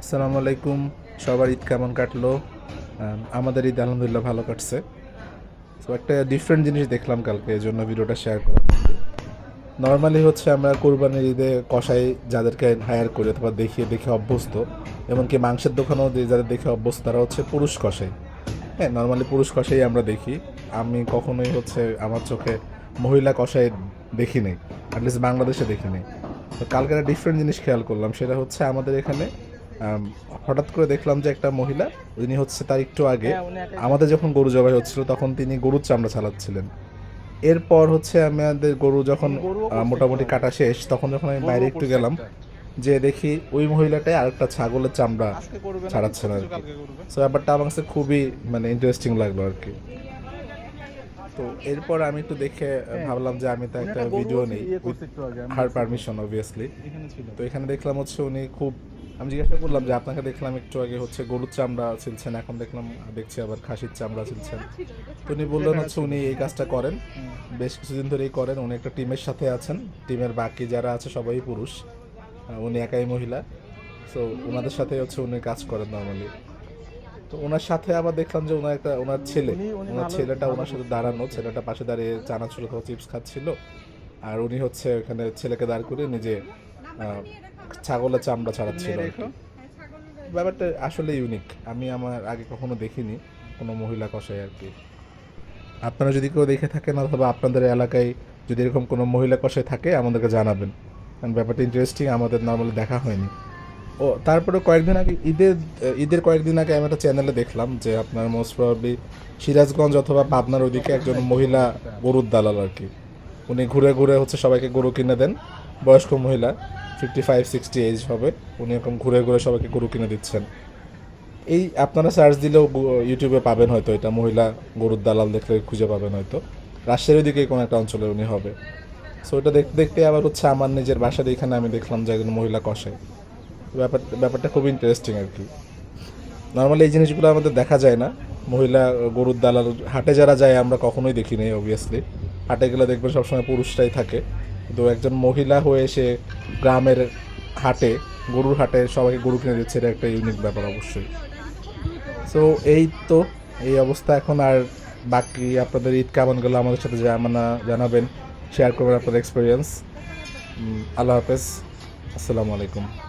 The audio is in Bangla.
আসসালামু আলাইকুম। সবার ঈদ কেমন কাটলো? আমাদের ঈদ আলহামদুলিল্লাহ ভালো কাটছে। তো একটা ডিফারেন্ট জিনিস দেখলাম কালকে, এই জন্য ভিডিওটা শেয়ার করলাম নর্মালি হচ্ছে আমরা কোরবানির ঈদে কষাই যাদেরকে হায়ার করি অথবা দেখিয়ে দেখে অভ্যস্ত, এমনকি মাংসের দোকানেও যাদের দেখে অভ্যস্ত, তারা হচ্ছে পুরুষ কষাই হ্যাঁ নর্মালি পুরুষ কষাই আমরা দেখি। আমি কখনোই হচ্ছে আমার চোখে মহিলা কষাই দেখি নাই অ্যাটলিস্ট বাংলাদেশে দেখি নাই। তো কালকে একটা ডিফারেন্ট জিনিস খেয়াল করলাম, সেটা হচ্ছে আমাদের এখানে হঠাৎ করে দেখলাম যে একটা মহিলা উনি হচ্ছে তার একটু আগে আমাদের যখন গরু জবাই হচ্ছিল তখন তিনি গরুর চামড়া চালাচ্ছিলেন। এরপর হচ্ছে আমাদের গরু যখন মোটামুটি কাটা শেষ তখন যখন আমি বাইরে একটু গেলাম যে দেখি ওই মহিলাটাই আরেকটা ছাগলের চামড়া ছাড়াচ্ছেন আর কি। সো ব্যাপারটা আমার কাছে খুবই মানে ইন্টারেস্টিং লাগল আর কি। তো এরপর আমি একটু দেখে ভাবলাম যে আমি তো একটা ভিডিও নেই হার পারমিশন অবভিয়াসলি তো এখানে দেখলাম হচ্ছে উনি খুব আমি জিজ্ঞাসা করলাম যে আপনাকে দেখলাম একটু আগে হচ্ছে গরুর চামড়া ছিলছেন এখন দেখলাম দেখছি আবার খাসির চামড়া ছিলছেন তো উনি বললেন হচ্ছে উনি এই কাজটা করেন। বেশ কিছুদিন ধরেই করেন উনি একটা টিমের সাথে আছেন। টিমের বাকি যারা আছে সবাই পুরুষ উনি একাই মহিলা। সো ওনাদের সাথে হচ্ছে উনি কাজ করেন নর্মালি তো ওনার সাথে আবার দেখলাম যে ওনার একটা ওনার ছেলে ওনার ছেলেটা ওনার সাথে দাঁড়ানো ছেলেটা পাশে দাঁড়িয়ে চানাচুর চিপস খাচ্ছিল। আর উনি হচ্ছে ওখানে ছেলেকে দাঁড় করে নিজে ছাগলের চামড়া ছাড়াচ্ছিল। ব্যাপারটা আসলে ইউনিক আমি আমার আগে কখনো দেখিনি কোনো মহিলা কষাই আর কি। আপনারা যদি কেউ দেখে থাকেন অথবা আপনাদের এলাকায় যদি এরকম কোনো মহিলা কষাই থাকে আমাদেরকে জানাবেন। কারণ ব্যাপারটা ইন্টারেস্টিং আমাদের নর্মালি দেখা হয়নি। ও তারপরে কয়েকদিন আগে ঈদের ঈদের কয়েকদিন আগে আমি একটা চ্যানেলে দেখলাম যে আপনার মোস্ট প্রবাবলি সিরাজগঞ্জ অথবা পাবনার ওইদিকে একজন মহিলা গরুর দালাল আর কি। উনি ঘুরে ঘুরে হচ্ছে সবাইকে গরু কিনে দেন বয়স্ক মহিলা। ফিফটি ফাইভ সিক্সটি এজ হবে। উনি এরকম ঘুরে ঘুরে সবাইকে গরু কিনে দিচ্ছেন। এই আপনারা সার্চ দিলেও ইউটিউবে পাবেন হয়তো এটা। মহিলা গরুর দালাল দেখলে খুঁজে পাবেন হয়তো। রাজশাহীর দিকে কোনো একটা অঞ্চলে উনি হবে। সো এটা দেখতে দেখতে আবার হচ্ছে আমার নিজের বাসার এখানে আমি দেখলাম যে একজন মহিলা কষে। ব্যাপার ব্যাপারটা খুব ইন্টারেস্টিং আর কি। নর্মালি এই জিনিসগুলো আমাদের দেখা যায় না। মহিলা গরুর দালাল, হাটে যারা যায় আমরা কখনোই দেখি নাই অবভিয়াসলি হাটে গেলে দেখবেন সবসময় পুরুষরাই থাকে। তো একজন মহিলা হয়ে এসে গ্রামের হাটে, গরুর হাটে সবাইকে গরু কিনে দিচ্ছে, এটা একটা ইউনিক ব্যাপার অবশ্যই। সো এই তো, এই অবস্থা এখন। আর বাকি আপনাদের ঈদ কেমন গেলো আমাদের সাথে জানা জানাবেন শেয়ার করবেন আপনাদের এক্সপিরিয়েন্স আল্লাহ হাফেজ। আসসালামু আলাইকুম।